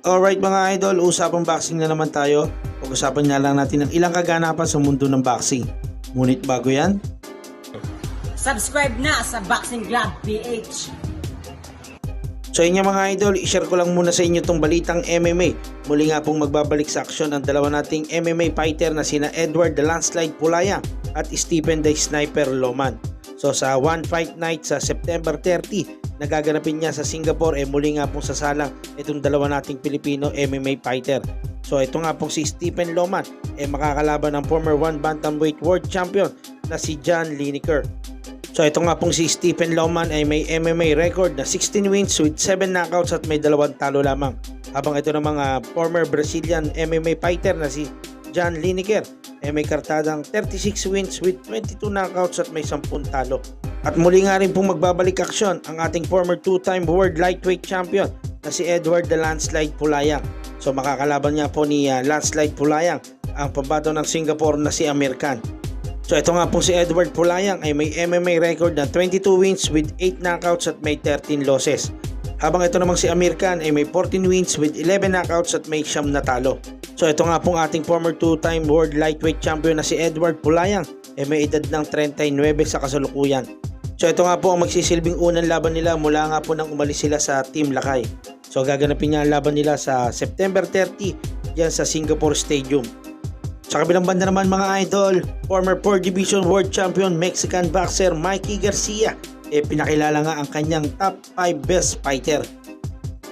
Alright mga idol, usapang boxing na naman tayo. Pag-usapan nga lang natin ang ilang kaganapan sa mundo ng boxing. Ngunit bago yan, Subscribe na sa Boxing Club PH. So yun mga idol, i-share ko lang muna sa inyo tong balitang MMA. Muli nga pong magbabalik sa aksyon ang dalawa nating MMA fighter na sina Edward the Landslide Pulaya at Stephen the Sniper Loman. So sa One Fight Night sa September 30, nagaganapin niya sa Singapore eh muli nga pong sasalang itong dalawa nating Pilipino MMA fighter. So ito nga pong si Stephen Loman eh makakalaban ng former one bantamweight world champion na si John Lineker. So ito nga pong si Stephen Loman ay may MMA record na 16 wins with 7 knockouts at may dalawang talo lamang. Habang ito namang ah, former Brazilian MMA fighter na si John Lineker ay may kartadang 36 wins with 22 knockouts at may 10 talo. At muli nga rin pong magbabalik aksyon ang ating former two-time world lightweight champion na si Edward the Landslide Pulayang. So makakalaban nga po ni ah, Landslide Pulayang ang pambato ng Singapore na si Amir Khan. So ito nga po si Edward Pulayang ay may MMA record na 22 wins with 8 knockouts at may 13 losses. Habang ito namang si Amir Khan ay may 14 wins with 11 knockouts at may siyam na talo. So ito nga pong ating former two-time world lightweight champion na si Edward Pulayang ay may edad ng 39 sa kasalukuyan. So ito nga po ang magsisilbing unang laban nila mula nga po nang umalis sila sa Team Lakay. So gaganapin niya ang laban nila sa September 30 diyan sa Singapore Stadium. Sa kabilang banda naman mga idol, former 4 Division World Champion Mexican boxer Mikey Garcia eh pinakilala nga ang kanyang top 5 best fighter.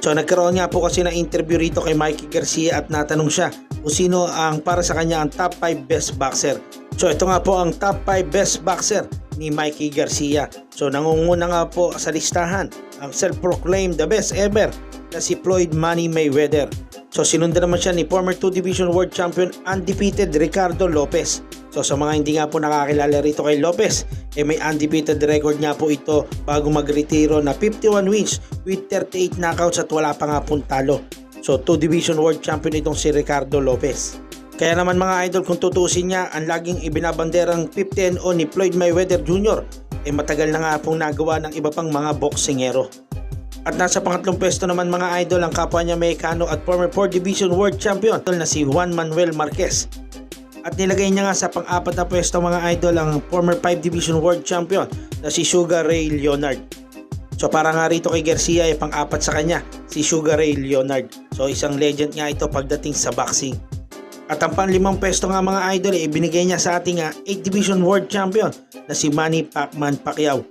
So nagkaroon nga po kasi ng interview rito kay Mikey Garcia at natanong siya kung sino ang para sa kanya ang top 5 best boxer. So ito nga po ang top 5 best boxer ni Mikey Garcia. So nangunguna nga po sa listahan ang self-proclaimed the best ever na si Floyd Money Mayweather. So sinundan naman siya ni former 2 Division World Champion undefeated Ricardo Lopez. So sa mga hindi nga po nakakilala rito kay Lopez, eh may undefeated record nga po ito bago magretiro na 51 wins with 38 knockouts at wala pa nga pong talo. So 2 Division World Champion itong si Ricardo Lopez. Kaya naman mga idol kung tutusin niya ang laging ibinabanderang 50 ni Floyd Mayweather Jr. eh matagal na nga pong nagawa ng iba pang mga boksingero. At nasa pangatlong pwesto naman mga idol ang kapwa niya Mexicano at former 4 Division World Champion na si Juan Manuel Marquez. At nilagay niya nga sa pang-apat na pwesto mga idol ang former 5 Division World Champion na si Sugar Ray Leonard. So para nga rito kay Garcia ay pang-apat sa kanya si Sugar Ray Leonard. So isang legend nga ito pagdating sa boxing. At ang panlimang pwesto nga mga idol ay ibinigay niya sa ating ah, 8 Division World Champion na si Manny Pacman Pacquiao.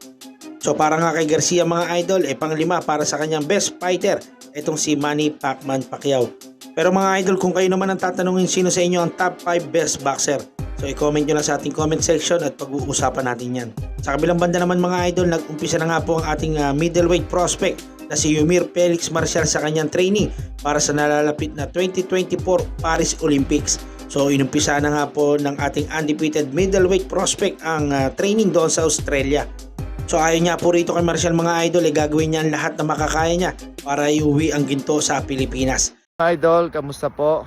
So para nga kay Garcia mga idol, eh panglima para sa kanyang best fighter, itong si Manny Pacman Pacquiao. Pero mga idol, kung kayo naman ang tatanungin sino sa inyo ang top 5 best boxer, so i-comment nyo lang sa ating comment section at pag-uusapan natin yan. Sa kabilang banda naman mga idol, nag-umpisa na nga po ang ating ah, middleweight prospect na si Yumir Felix Marcial sa kanyang training para sa nalalapit na 2024 Paris Olympics. So inumpisa na nga po ng ating undefeated middleweight prospect ang ah, training doon sa Australia. So ayon niya po rito kay Marcial mga idol, eh, gagawin niya ang lahat na makakaya niya para iuwi ang ginto sa Pilipinas. Idol, kamusta po?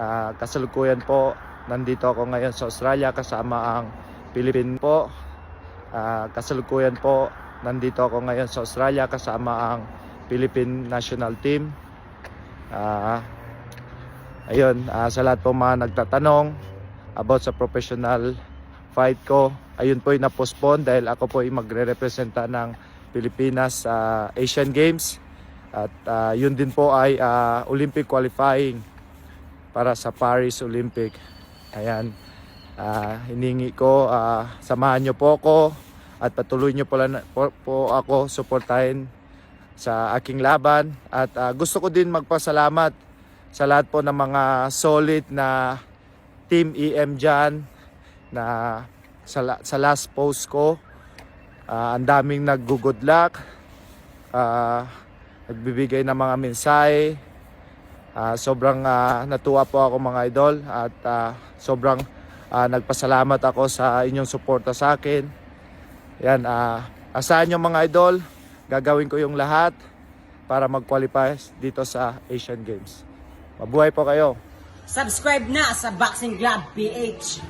Ah, kasalukuyan po, nandito ako ngayon sa Australia kasama ang Philippine po. Ah, kasalukuyan po, nandito ako ngayon sa Australia kasama ang Philippine National Team. Ah, ayun, ah, sa lahat po mga nagtatanong about sa professional fight ko, ayun po yung na-postpone dahil ako po yung magre-representa ng Pilipinas sa Asian Games. At ah, yun din po ay ah, Olympic qualifying para sa Paris Olympic. Ayan. Ah, hiningi ko, ah, samahan niyo po ako at patuloy niyo po, lang- po, po ako suportahin sa aking laban. At ah, gusto ko din magpasalamat sa lahat po ng mga solid na Team EM dyan na sa, sa last post ko. Ah, ang daming nag-good luck. Ah, nagbibigay ng mga mensahe. Ah, sobrang ah, natuwa po ako mga idol at ah, sobrang ah, nagpasalamat ako sa inyong suporta sa akin. Yan, ah, asahan nyo mga idol, gagawin ko yung lahat para mag-qualify dito sa Asian Games. Mabuhay po kayo! Subscribe na sa Boxing Club PH.